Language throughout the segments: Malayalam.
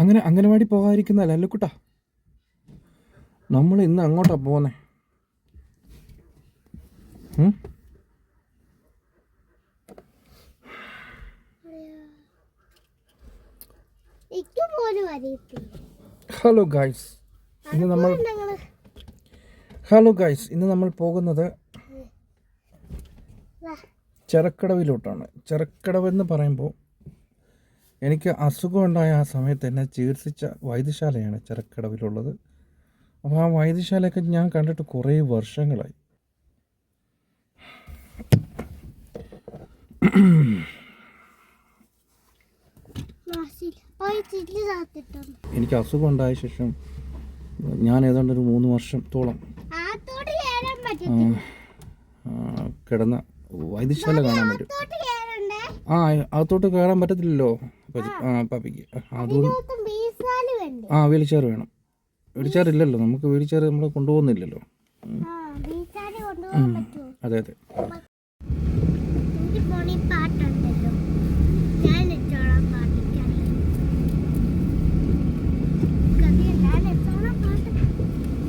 അങ്ങനെ അംഗനവാടി പോകാതിരിക്കുന്ന ലല്ലുക്കുട്ട നമ്മൾ ഇന്ന് അങ്ങോട്ടാ പോകുന്നേ ഹലോ ഗായ്സ് ഇന്ന് നമ്മൾ ഹലോ ഗായ്സ് ഇന്ന് നമ്മൾ പോകുന്നത് ചെറുക്കടവിലോട്ടാണ് ചെറക്കടവിലോട്ടാണ്. ചെറക്കടവ് എന്ന് പറയുമ്പോൾ എനിക്ക് അസുഖമുണ്ടായ ആ സമയത്ത് എന്നെ ചികിത്സിച്ച വൈദ്യശാലയാണ് ചെറുക്കടവിലുള്ളത്. അപ്പോൾ ആ വൈദ്യശാലയൊക്കെ ഞാൻ കണ്ടിട്ട് കുറേ വർഷങ്ങളായി. എനിക്ക് അസുഖം ഉണ്ടായ ശേഷം ഞാൻ ഏതാണ്ട് ഒരു മൂന്ന് വർഷത്തോളം കിടന്ന വൈദ്യശാല കാണാൻ പറ്റും. ആ അകത്തോട്ട് കയറാൻ പറ്റത്തില്ലല്ലോ. പാപ്പിക്ക്. ആ വീൽ ചെയർ വേണം. വീൽചെയർ ഇല്ലല്ലോ നമുക്ക് വീൽ ചെയർ നമ്മൾ കൊണ്ടുപോകുന്നില്ലല്ലോ അതെ അതെ എനിക്ക് ഫോണിൽ പാട്ടുണ്ടല്ലോ ഞാൻ ഇട്ടോളാം പാട്ടിക്കറിയാം ഞാൻ ഇട്ടോളാം പാട്ട്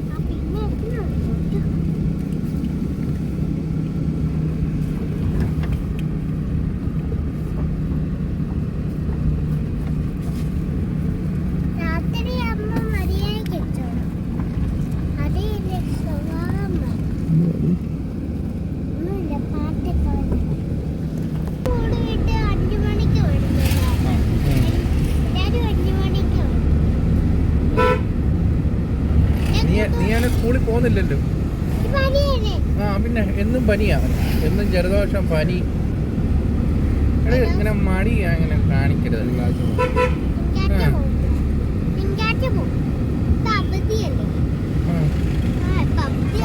ആ പിന്നെ എത്തുന്നുണ്ട് രാത്രി അമ്മ മര്യാദയ്ക്ക് ഇട്ടോളാം അതേ എന്റെ സ്വഭാവം മതി. ഒന്നുമില്ല പാട്ടൊക്കെ വന്നു സ്കൂൾ വിട്ട് അഞ്ചു മണിക്ക് വിടുന്നില്ല ആ, ഉം. എല്ലാരും അഞ്ചു മണിക്ക് വിടും. നീ നീ ഞാൻ സ്കൂളിൽ പോകുന്നില്ലല്ലോ? ആ പിന്നെ എന്നും പനിയാണ് എന്നും ജലദോഷം പനി. ഇങ്ങനെ മടി അങ്ങനെ കാണിക്കരുത് ക്ലാസ്.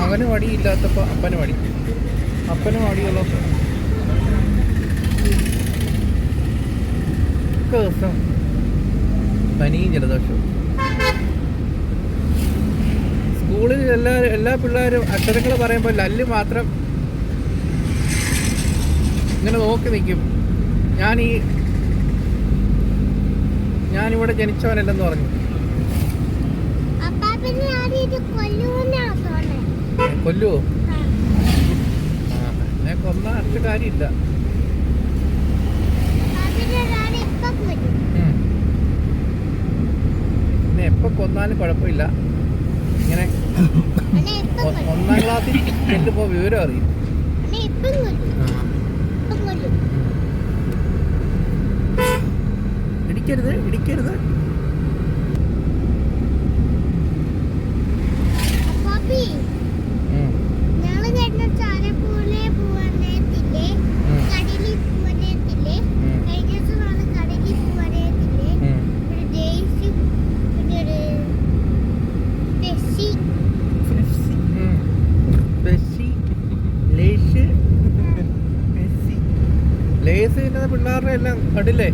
അവന് വടിയില്ലാത്തപ്പോ അപ്പന് വടി അപ്പന് മടിയുള്ളപ്പോൾ ഒക്കെ ദിവസം പനിയും ജലദോഷവും. സ്കൂളിൽ എല്ലാ എല്ലാ പിള്ളേരും അക്ഷരങ്ങൾ പറയുമ്പോൾ ലല്ല് മാത്രം ഇങ്ങനെ നോക്കി നിൽക്കും ഞാൻ ഈ ഞാനിവിടെ ജനിച്ചവനല്ലെന്ന് പറഞ്ഞു. കൊല്ലുവോ? എന്നെ കൊന്ന കാര്യമില്ല. എന്നെ എപ്പോൾ കൊന്നാലും കുഴപ്പമില്ല. ഇങ്ങനെ ഒന്നാം ക്ലാസ്സിൽ ചെല്ലുമ്പോൾ വിവരം അറിയും. ഇടിക്കരുത് ഇടിക്കരുത്. അപ്പാപ്പി. ലേസ് തിന്നുന്ന പിള്ളേരുടെ എല്ലാം കണ്ടില്ലേ?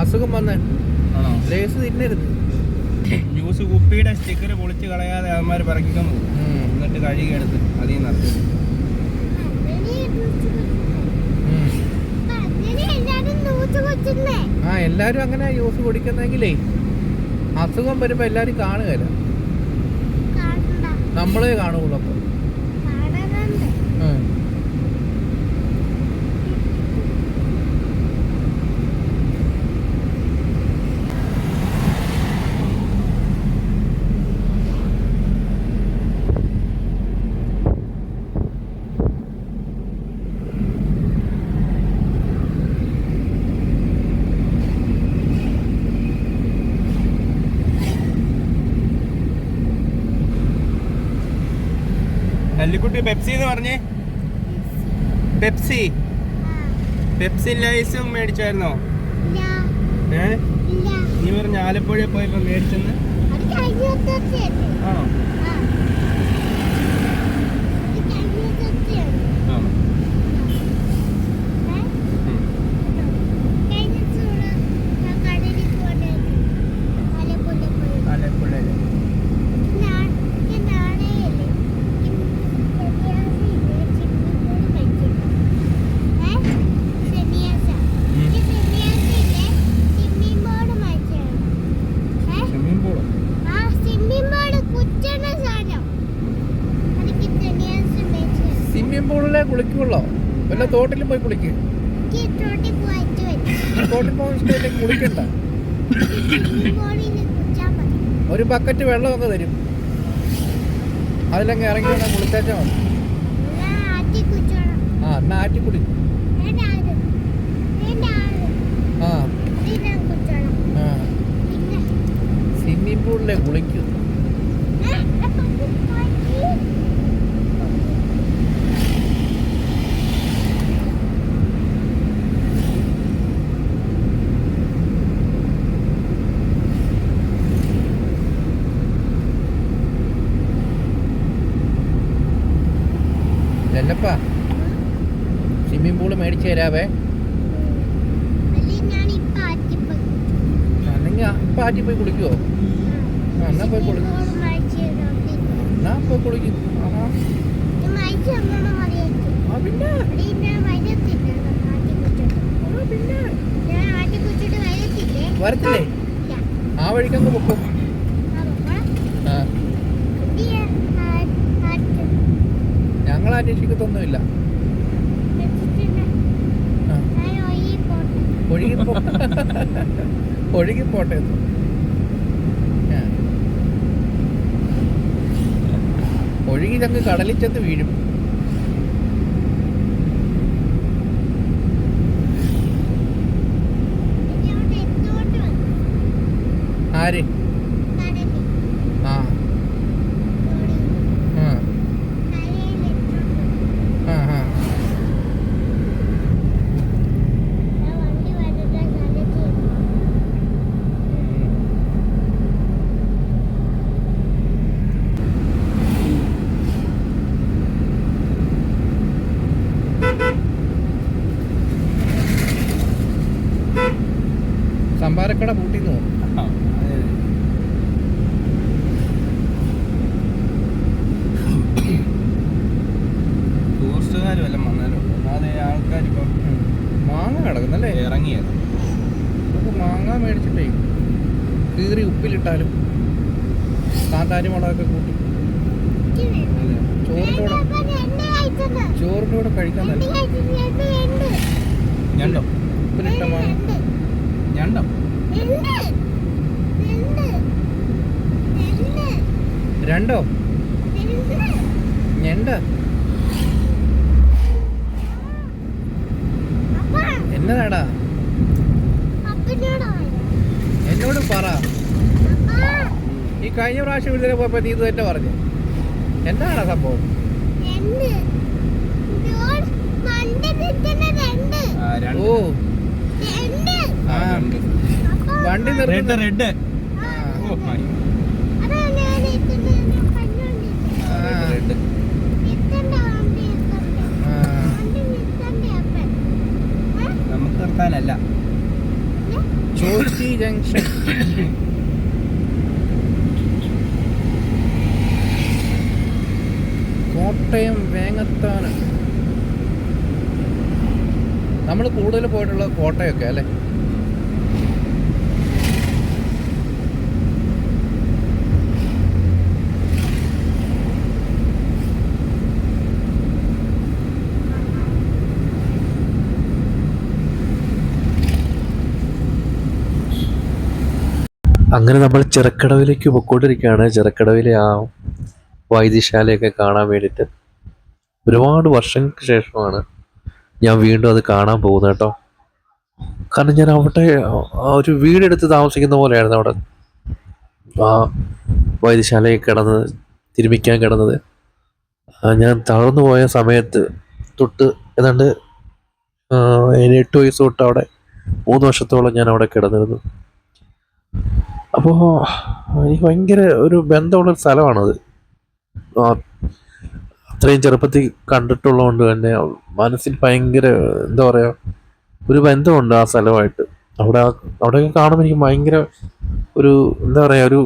അസുഖം വന്ന്. ലേസ് തിന്നരുത്. ജ്യൂസ് കുപ്പിയുടെ സ്റ്റിക്കർ പൊളിച്ച് കളയാതെ അവന്മാർ പറക്കിക്കാൻ പോകും. എന്നിട്ട് കഴുകി എടുത്ത് അതിൽ കുടിക്കുന്നേ ആ എല്ലാരും അങ്ങനെ ജ്യൂസ് കുടിക്കുന്നെങ്കിലേ അസുഖം വരുമ്പോ എല്ലാരും കാണുകയല്ല കാണണ്ട. നമ്മളെ കാണുള്ളൂ നെല്ലിക്കുട്ടി പെപ്സി എന്ന് പറഞ്ഞേ? പെപ്സി. പെപ്സി ലൈസും മേടിച്ചായിരുന്നോ? ഏ? നീ പറഞ്ഞ ആലപ്പുഴ പോയപ്പോ മേടിച്ചെന്ന്? ആണോ? സ്വിമ്മിംഗ് പൂളിലെ കുളിക്കുള്ളോ വല്ല തോട്ടിലും പോയി കുളിക്ക്? തോട്ടിൽ പോകാൻ കുളിക്കണ്ട. ഒരു ബക്കറ്റ് വെള്ളമൊക്കെ തരും. അതിലങ്ങ് ഇറങ്ങി വേണം കുളിച്ചാച്ചാ മതി. ആ എന്നാ ആറ്റി കുളി. ആ. സ്വിമ്മിംഗ് പൂളിലെ കുളിക്കും. തരാവേ. അല്ലെങ്കിൽ ഇപ്പൊ ആറ്റി പോയി കുളിക്കുവോ? ആ എന്നാ പോയി കുളിക്കും. എന്നാ പോയി കുളിക്കും. ആ പിന്നെ. വരത്തില്ലേ? ആ വഴിക്കങ്ങ് പൊക്കും ആ ഞങ്ങൾ അന്വേഷിക്കത്തൊന്നുമില്ല ആ ഒഴുകിപ്പോ ഒഴുകിപ്പോട്ടെ. ഒഴുകി ഞങ്ങൾ കടലിൽ ചെന്ന് വീഴും. ആര് ആ ആ ആ ആ സംഭാരക്കട പൂട്ടിന്ന് തോന്നുന്നു ആ, അതെ, അതെ. ടൂറിസ്റ്റുകാർ വല്ലതും വന്നാലോ അല്ലാതെ ആൾക്കാരിപ്പം ഉം. മാങ്ങ കിടക്കുന്നല്ലേ ഇറങ്ങിയത് നമുക്ക് മാങ്ങ മേടിച്ചിട്ടേ കീറി ഉപ്പിലിട്ടാലും കാന്താരി മുളകൊക്കെ കൂട്ടി. ചോറിന്റെ കൂടെ ചോറിന്റെ കൂടെ കഴിക്കാൻ നല്ല ഞണ്ടോ? ഉപ്പിലിട്ട മാങ്ങ. ഞണ്ടോ? രണ്ടോ? ഞണ്ട. എന്നതാടാ? എന്നോട് പറ. ഈ കഴിഞ്ഞ പ്രാവശ്യം വീട്ടിലെ പോയപ്പോ ഇത് തന്നെ പറഞ്ഞു. എന്താണ് സംഭവം. ഓ. ആ, ആ. രണ്ട്. വണ്ടി റെഡ് നിർത്തി റെഡ് ആ. ഓ മതി. അതാണ് ഞാൻ ഇത്തന്നെ കണ്ടുകൊണ്ടിരിക്കുന്നത്. ആ, റെഡ് റെഡ് എത്തണ്ട വണ്ടി എത്തണ്ട. ആ. വണ്ടി നിർത്തണ്ടേ അപ്പൻ? ഏ? നമുക്ക് നിർത്താനല്ല ചോച്ചി ജംഗ്ഷൻ കോട്ടയം വേങ്ങത്താണ്. നമ്മൾ കൂടുതൽ പോയിട്ടുള്ള കോട്ടയൊക്കെ അല്ലേ? അങ്ങനെ നമ്മൾ ചിറക്കടവിലേക്ക് പൊക്കോണ്ടിരിക്കുകയാണ് ചിറക്കടവിലെ ആ വൈദ്യശാലയൊക്കെ കാണാൻ വേണ്ടിയിട്ട്. ഒരുപാട് വർഷങ്ങൾക്ക് ശേഷമാണ് ഞാൻ വീണ്ടും അത് കാണാൻ പോകുന്നത് കേട്ടോ. കാരണം ഞാൻ അവിടെ ഒരു വീടെടുത്ത് താമസിക്കുന്ന പോലെയായിരുന്നു അവിടെ. ആ വൈദ്യശാലയിൽ കിടന്നത് തിരുമിക്കാൻ കിടന്നത്. ഞാൻ തളർന്നു പോയ സമയത്ത് തൊട്ട് ഏതാണ്ട് എട്ട് വയസ്സ് തൊട്ട് അവിടെ മൂന്ന് വർഷത്തോളം ഞാൻ അവിടെ കിടന്നിരുന്നു. അപ്പോൾ എനിക്ക് ഭയങ്കര ഒരു ബന്ധമുള്ളൊരു സ്ഥലമാണത്. അത്രയും ചെറുപ്പത്തിൽ കണ്ടിട്ടുള്ളതുകൊണ്ട് തന്നെ മനസ്സിൽ ഭയങ്കര എന്താ പറയുക ഒരു ബന്ധമുണ്ട് ആ സ്ഥലമായിട്ട്. അവിടെ അവിടെയൊക്കെ കാണുമ്പോൾ എനിക്ക് ഭയങ്കര ഒരു എന്താ പറയുക ഒരു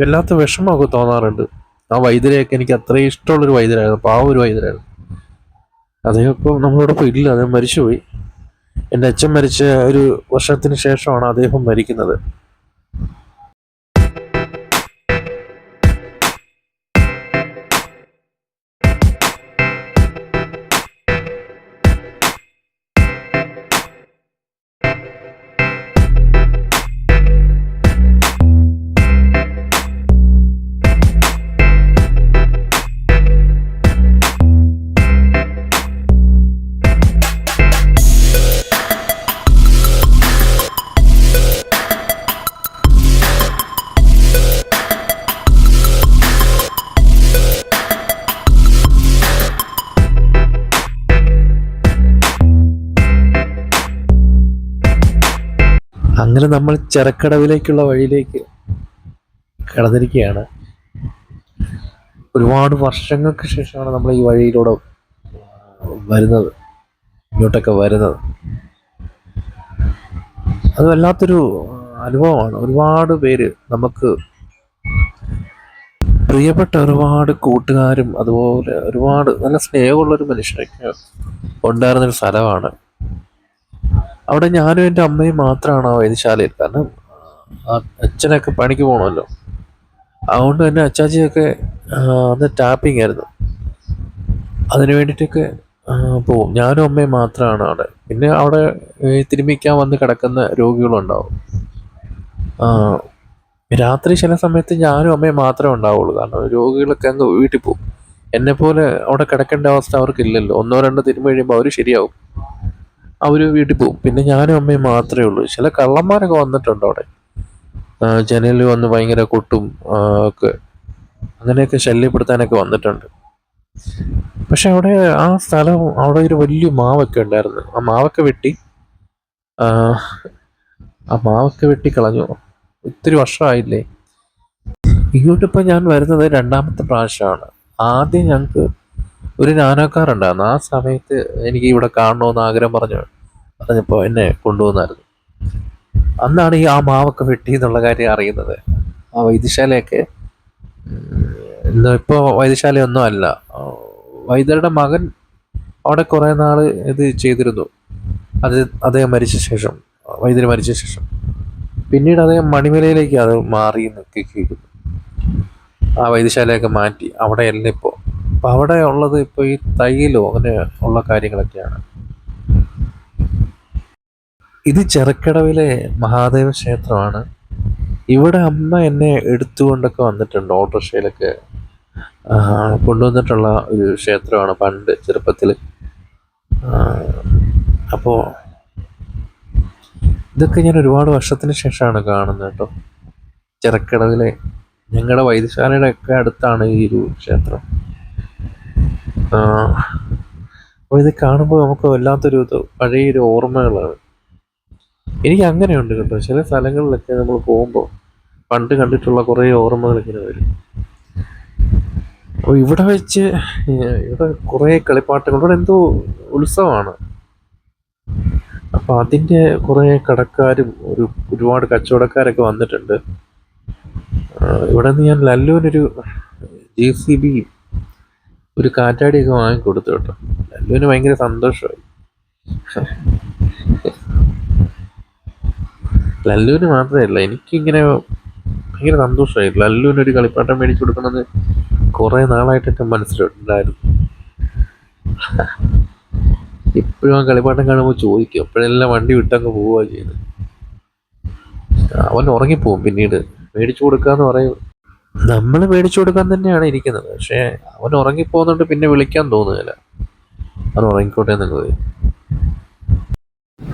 വല്ലാത്ത വിഷമമൊക്കെ തോന്നാറുണ്ട്. ആ വൈദ്യരെയൊക്കെ എനിക്ക് അത്രയും ഇഷ്ടമുള്ളൊരു വൈദ്യരായിരുന്നു പാവ ഒരു വൈദ്യരായിരുന്നു. അദ്ദേഹം ഇപ്പോൾ നമ്മളോടൊപ്പം ഇല്ല അദ്ദേഹം മരിച്ചുപോയി. എന്റെ അച്ഛൻ മരിച്ച ഒരു വർഷത്തിന് ശേഷമാണ് അദ്ദേഹം മരിക്കുന്നത്. അങ്ങനെ നമ്മൾ ചെറുക്കടവിലേക്കുള്ള വഴിയിലേക്ക് കടന്നിരിക്കുകയാണ്. ഒരുപാട് വർഷങ്ങൾക്ക് ശേഷമാണ് നമ്മൾ ഈ വഴിയിലൂടെ വരുന്നത് ഇങ്ങോട്ടൊക്കെ വരുന്നത്. അത് വല്ലാത്തൊരു അനുഭവമാണ്. ഒരുപാട് പേര് നമുക്ക് പ്രിയപ്പെട്ട ഒരുപാട് കൂട്ടുകാരും അതുപോലെ ഒരുപാട് നല്ല സ്നേഹമുള്ളൊരു മനുഷ്യരൊക്കെ ഉണ്ടായിരുന്നൊരു സ്ഥലമാണ്. അവിടെ ഞാനും എന്റെ അമ്മയും മാത്രമാണ് ആ വൈദ്യശാലയിൽ. കാരണം അച്ഛനൊക്കെ പണിക്ക് പോകണമല്ലോ അതുകൊണ്ട് തന്നെ അച്ചാച്ചിയൊക്കെ അന്ന് ടാപ്പിംഗ് ആയിരുന്നു. അതിന് വേണ്ടിയിട്ടൊക്കെ പോവും. ഞാനും അമ്മയും മാത്രമാണ് അവിടെ. പിന്നെ അവിടെ തിരുമിക്കാൻ വന്ന് കിടക്കുന്ന രോഗികളുണ്ടാവും. രാത്രി ചില സമയത്ത് ഞാനും അമ്മയും മാത്രമേ ഉണ്ടാവുള്ളൂ. കാരണം രോഗികളൊക്കെ അങ്ങ് വീട്ടിൽ പോകും എന്നെപ്പോലെ അവിടെ കിടക്കേണ്ട അവസ്ഥ അവർക്കില്ലല്ലോ. ഒന്നോ രണ്ടോ തിരുമ്പ് കഴിയുമ്പോൾ അവർ ശരിയാവും. അവർ വീട്ടിൽ പോകും പിന്നെ ഞാനും അമ്മയും മാത്രമേ ഉള്ളൂ. ചില കള്ളന്മാരൊക്കെ വന്നിട്ടുണ്ട് അവിടെ. ജനലിൽ വന്ന് ഭയങ്കര കൊട്ടും ഒക്കെ അങ്ങനെയൊക്കെ ശല്യപ്പെടുത്താനൊക്കെ വന്നിട്ടുണ്ട്. പക്ഷെ അവിടെ ആ സ്ഥലം അവിടെ ഒരു വലിയ മാവൊക്കെ ഉണ്ടായിരുന്നു. ആ മാവൊക്കെ വെട്ടി ആ മാവൊക്കെ വെട്ടി കളഞ്ഞു. ഒത്തിരി വർഷമായില്ലേ? ഇങ്ങോട്ടിപ്പോൾ ഞാൻ വരുന്നത് രണ്ടാമത്തെ പ്രാവശ്യമാണ്. ആദ്യം ഞങ്ങൾക്ക് ഒരു നാനോക്കാറുണ്ടായിരുന്നു ആ സമയത്ത് എനിക്ക് ഇവിടെ കാണണമെന്ന് ആഗ്രഹം പറഞ്ഞു പറഞ്ഞപ്പോൾ എന്നെ കൊണ്ടുവന്നായിരുന്നു. അന്നാണ് ഈ ആ മാവൊക്കെ വെട്ടി എന്നുള്ള കാര്യം അറിയുന്നത്. ആ വൈദ്യശാലയൊക്കെ ഇന്ന് ഇപ്പോൾ വൈദ്യശാലയൊന്നും അല്ല. വൈദ്യരുടെ മകൻ അവിടെ കുറേ നാൾ ഇത് ചെയ്തിരുന്നു. അത് അദ്ദേഹം മരിച്ച ശേഷം വൈദ്യർ മരിച്ച ശേഷം. പിന്നീട് അദ്ദേഹം മണിമലയിലേക്ക് അത് മാറി എന്നൊക്കെ കേൾക്കുന്നു ആ വൈദ്യശാലയൊക്കെ മാറ്റി അവിടെ എല്ലാം ഇപ്പോൾ അപ്പം അവിടെ ഉള്ളത് ഇപ്പോൾ ഈ തൈലോ അങ്ങനെ ഉള്ള കാര്യങ്ങളൊക്കെയാണ്. ഇത് ചെറുക്കടവിലെ മഹാദേവ ക്ഷേത്രമാണ്. ഇവിടെ അമ്മ എന്നെ എടുത്തുകൊണ്ടൊക്കെ വന്നിട്ടുണ്ട് ഓട്ടോറിക്ഷയിലൊക്കെ. കൊണ്ടുവന്നിട്ടുള്ള ഒരു ക്ഷേത്രമാണ് പണ്ട് ചെറുപ്പത്തിൽ അപ്പോൾ ഇതൊക്കെ ഞാൻ ഒരുപാട് വർഷത്തിന് ശേഷമാണ് കാണുന്നത് കേട്ടോ. ചെറുക്കടവിലെ ഞങ്ങളുടെ വൈദ്യശാലയുടെ ഒക്കെ അടുത്താണ് ഈ ഒരു ക്ഷേത്രം. അപ്പോൾ ഇത് കാണുമ്പോൾ നമുക്ക് വല്ലാത്തൊരു ഇത് പഴയൊരു ഓർമ്മകളാണ്. എനിക്ക് അങ്ങനെയുണ്ട് കേട്ടോ. ചില സ്ഥലങ്ങളിലൊക്കെ നമ്മൾ പോകുമ്പോൾ പണ്ട് കണ്ടിട്ടുള്ള കുറേ ഓർമ്മകൾ ഇങ്ങനെ വരും. അപ്പോൾ ഇവിടെ വെച്ച് ഇവിടെ കുറേ കളിപ്പാട്ടങ്ങൾ ഇവിടെ എന്തോ ഉത്സവമാണ്. അപ്പോൾ അതിന്റെ കുറേ കടക്കാരും ഒരു ഒരുപാട് കച്ചവടക്കാരൊക്കെ വന്നിട്ടുണ്ട്. ഇവിടെ നിന്ന് ഞാൻ ലല്ലൂരൊരു ജെ സി ബി ഒരു കാറ്റാടിയൊക്കെ വാങ്ങിക്കൊടുത്തു കേട്ടോ. ലല്ലുവിന് ഭയങ്കര സന്തോഷമായി. ലല്ലുവിന് മാത്രമല്ല എനിക്കിങ്ങനെ ഭയങ്കര സന്തോഷമായി. ലല്ലുവിന് ഒരു കളിപ്പാട്ടം മേടിച്ചു കൊടുക്കണമെന്ന് കുറേ നാളായിട്ട് എന്റെ മനസ്സിലുണ്ടായിരുന്നു. ഇപ്പോഴും ആ കളിപ്പാട്ടം കാണുമ്പോൾ ചോദിക്കും അപ്പോഴെല്ലാം വണ്ടി വിട്ടങ്ങ് പോവുക ചെയ്യുന്നത്? അവൻ ഉറങ്ങിപ്പോവും പിന്നീട്. മേടിച്ചു കൊടുക്കാന്ന് പറയും നമ്മൾ മേടിച്ചു കൊടുക്കാൻ തന്നെയാണ് ഇരിക്കുന്നത്. പക്ഷേ അവൻ ഉറങ്ങിപ്പോകുന്നുണ്ട് പിന്നെ വിളിക്കാൻ തോന്നുന്നില്ല. അവൻ ഉറങ്ങിക്കോട്ടെ എന്നുള്ളത്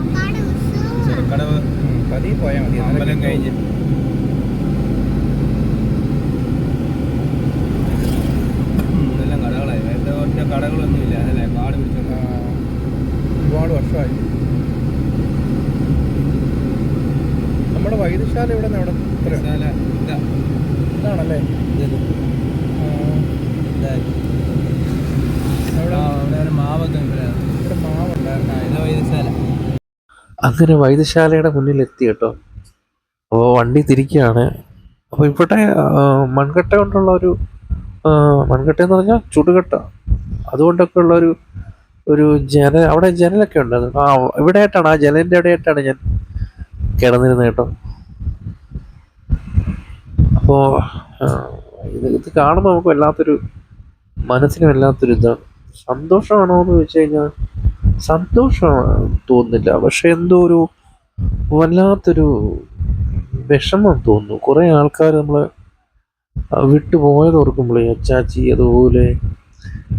അക്കാട് ഉത്സവമാണ് ചെറുക്കടവ് പതിയെ പോയാൽ മതി. അമ്പലം ഉം, ഇതെല്ലാം കടകളായി. നേരത്തെ ഒറ്റ കടകളൊന്നും ഇല്ല അതല്ലേ കാട് പിടിച്ചോണ്ട്. ഒരുപാട് വർഷമായി. നമ്മുടെ വൈദ്യശാല ഇവിടെ നിന്ന് എവിടെ വൈദ്യശാല. അങ്ങനെ വൈദ്യശാലയുടെ മുന്നിൽ എത്തി കേട്ടോ. അപ്പോൾ വണ്ടി തിരിക്കുകയാണ് അപ്പോൾ ഇവിടെ മൺകട്ട കൊണ്ടുള്ള ഒരു മൺകട്ട എന്ന് പറഞ്ഞാൽ ചുടുകട്ട. അതുകൊണ്ടൊക്കെ ഉള്ള ഒരു ഒരു ജനൽ അവിടെ ജനലൊക്കെ ഉണ്ടായിരുന്നു. ആ ഇവിടെ ആയിട്ടാണ് ആ ജനലിന്റെ അവിടെ ആയിട്ടാണ് ഞാൻ കിടന്നിരുന്നത് കേട്ടോ. അപ്പോൾ ഇത് ഇത് കാണുമ്പോൾ നമുക്ക് വല്ലാത്തൊരു മനസ്സിന് വല്ലാത്തൊരു ഇതാണ് സന്തോഷമാണോ എന്ന് ചോദിച്ചു കഴിഞ്ഞാൽ സന്തോഷമാണ് തോന്നുന്നില്ല. പക്ഷെ എന്തോ ഒരു വല്ലാത്തൊരു വിഷമം തോന്നുന്നു. കുറേ ആൾക്കാർ നമ്മൾ വിട്ടുപോയത് ഓർക്കുമ്പോഴേ അച്ചാച്ചി അതുപോലെ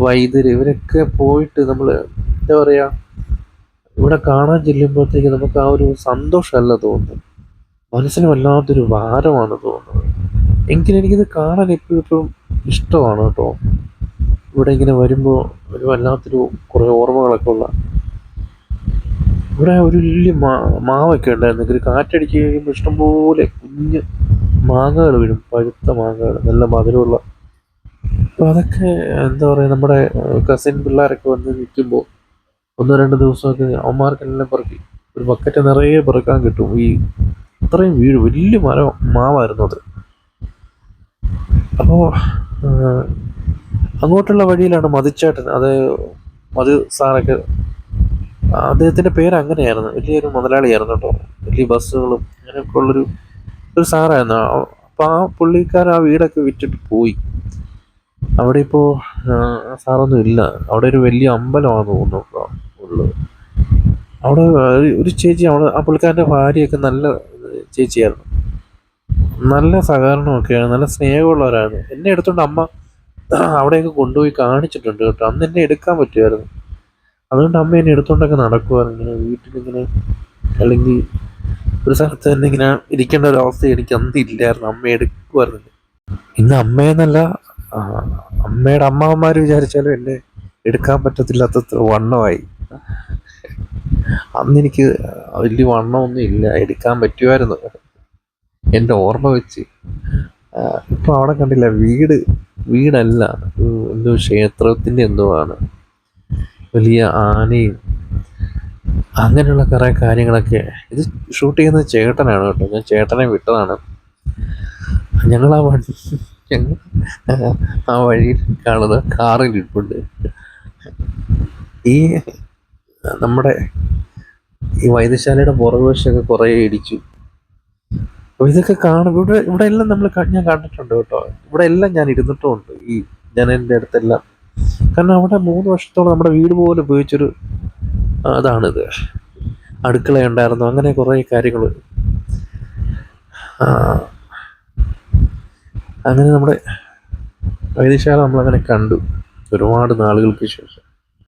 വൈദ്യര് ഇവരൊക്കെ പോയിട്ട് നമ്മൾ എന്താ പറയുക ഇവിടെ കാണാൻ ചെല്ലുമ്പോഴത്തേക്ക് നമുക്ക് ആ ഒരു സന്തോഷമല്ല തോന്നുന്നത്. മനസ്സിന് വല്ലാത്തൊരു ഭാരമാണ് തോന്നുന്നത്. എങ്കിലും എനിക്കിത് കാണാൻ എപ്പോഴും എപ്പോഴും ഇഷ്ടമാണ് കേട്ടോ. ഇവിടെ ഇങ്ങനെ വരുമ്പോൾ ഒരു വല്ലാത്തൊരു കുറേ ഓർമ്മകളൊക്കെ ഉള്ള ഇവിടെ ഒരു വലിയ മാവൊക്കെ ഉണ്ടായിരുന്നു. ഒരു കാറ്റടിച്ച് കഴിയുമ്പോൾ ഇഷ്ടംപോലെ കുഞ്ഞ് മാങ്ങകൾ വരും. പഴുത്ത മാങ്ങകൾ നല്ല മധുരമുള്ള. അപ്പോൾ അതൊക്കെ എന്താ പറയുക നമ്മുടെ കസിൻ പിള്ളേരൊക്കെ വന്ന് നിൽക്കുമ്പോൾ ഒന്നോ രണ്ടോ ദിവസമൊക്കെ അവന്മാർക്കെല്ലാം പറക്കി ഒരു ബക്കറ്റ് നിറയെ പെറുക്കാൻ കിട്ടും. ഈ അത്രയും വീഴും. വലിയ മരം മാവായിരുന്നു അത്. അപ്പോൾ അങ്ങോട്ടുള്ള വഴിയിലാണ് മതിച്ചേട്ടൻ അത് മധു സാറൊക്കെ അദ്ദേഹത്തിന്റെ പേര് അങ്ങനെയായിരുന്നു വലിയൊരു മുതലാളിയായിരുന്നു കേട്ടോ വലിയ ബസ്സുകളും അങ്ങനെയൊക്കെ ഉള്ളൊരു ഒരു സാറായിരുന്നു. അപ്പോൾ ആ പുള്ളിക്കാരൻ ആ വീടൊക്കെ വിറ്റിട്ട് പോയി. അവിടെ ഇപ്പോൾ സാറൊന്നും ഇല്ല. അവിടെ ഒരു വലിയ അമ്പലമാണെന്ന് തോന്നുന്നു ഉള്ളത് അവിടെ ഒരു ചേച്ചി അവിടെ ആ പുള്ളിക്കാരന്റെ ഭാര്യയൊക്കെ നല്ല ചേച്ചിയായിരുന്നു. നല്ല സഹകരണമൊക്കെയാണ് നല്ല സ്നേഹമുള്ളവരാണ്. എന്നെ എടുത്തുകൊണ്ട് അമ്മ അവിടെയൊക്കെ കൊണ്ടുപോയി കാണിച്ചിട്ടുണ്ട് കേട്ടോ. അന്ന് എന്നെ എടുക്കാൻ പറ്റുമായിരുന്നു. അതുകൊണ്ട് അമ്മ എന്നെ എടുത്തുകൊണ്ടൊക്കെ നടക്കുമായിരുന്നു ഇങ്ങനെ വീട്ടിലിങ്ങനെ അല്ലെങ്കിൽ ഒരു സ്ഥലത്ത് തന്നെ ഇങ്ങനെ ഇരിക്കേണ്ട ഒരു അവസ്ഥ എനിക്ക് അന്ന് ഇല്ലായിരുന്നു. അമ്മ എടുക്കുമായിരുന്നു. ഇന്ന് അമ്മയെന്നല്ല അമ്മയുടെ അമ്മാവന്മാർ വിചാരിച്ചാലും എന്നെ എടുക്കാൻ പറ്റത്തില്ലാത്തത്ര വണ്ണമായി. അന്ന് എനിക്ക് വലിയ വണ്ണമൊന്നും ഇല്ല. എടുക്കാൻ പറ്റുമായിരുന്നു. എന്റെ ഓർമ്മ വെച്ച്. ഇപ്പം അവിടെ കണ്ടില്ല വീട് വീടല്ല. എന്തോ ക്ഷേത്രത്തിന്റെ എന്തോ ആണ്. വലിയ ആനയും അങ്ങനെയുള്ള കുറേ കാര്യങ്ങളൊക്കെ. ഇത് ഷൂട്ട് ചെയ്യുന്നത് ചേട്ടനാണ് കേട്ടോ. ഞാൻ ചേട്ടനെ വിട്ടതാണ്. ഞങ്ങൾ ആ വഴി ഞങ്ങൾ ആ വഴിയിൽ കാണുന്ന കാറിൽ ഇരിപ്പുണ്ട്. ഈ നമ്മുടെ ഈ വൈദ്യശാലയുടെ പുറകുവശമൊക്കെ കുറേ ഇടിച്ചു. അപ്പോൾ ഇതൊക്കെ കാണും ഇവിടെ ഇവിടെ എല്ലാം നമ്മൾ ഞാൻ കണ്ടിട്ടുണ്ട് കേട്ടോ. ഇവിടെ എല്ലാം ഞാൻ ഇരുന്നിട്ടുമുണ്ട്. ഈ ജനലിന്റെ അടുത്തെല്ലാം. കാരണം അവിടെ മൂന്ന് വർഷത്തോളം നമ്മുടെ വീട് പോലെ ഉപയോഗിച്ചൊരു അതാണിത്. അടുക്കള ഉണ്ടായിരുന്നു. അങ്ങനെ കുറേ കാര്യങ്ങൾ അങ്ങനെ നമ്മുടെ വൈദ്യശാല നമ്മളങ്ങനെ കണ്ടു. ഒരുപാട് നാളുകൾക്ക് ശേഷം.